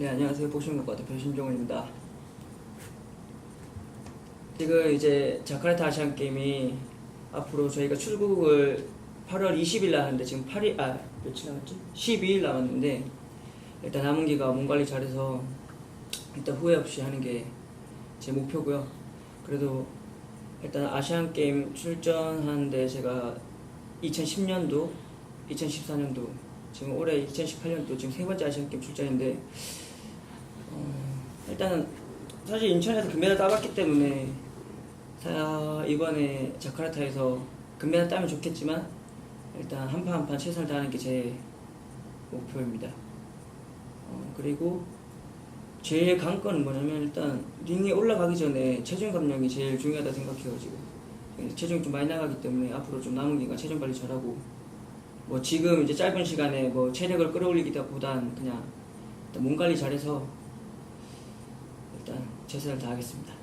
네, 안녕하세요. 보시는 것 같아 변신종원입니다. 지금 이제 자카르타 아시안 게임이 앞으로 저희가 출국을 8월 20일 날 하는데 지금 8일 아 며칠 남았지? 12일 남았는데 일단 남은 기간 몸 관리 잘해서 일단 후회 없이 하는 게 제 목표고요. 그래도 일단 아시안 게임 출전하는데 제가 2010년도, 2014년도 지금 올해 2018년도 지금 세 번째 아시안 게임 출전인데 어, 일단은 사실 인천에서 금메달 따봤기 때문에 사- 이번에 자카르타에서 금메달 따면 좋겠지만 일단 한 판 한 판 최선을 다하는 게 제 목표입니다. 어, 그리고 제일 관건은 뭐냐면 일단 링에 올라가기 전에 체중 감량이 제일 중요하다 생각해요 지금 체중이 좀 많이 나가기 때문에 앞으로 좀 남은 기간 체중 관리 잘하고 뭐 지금 이제 짧은 시간에 뭐 체력을 끌어올리기보단 그냥 몸 관리 잘해서 일단 최선을 다하겠습니다.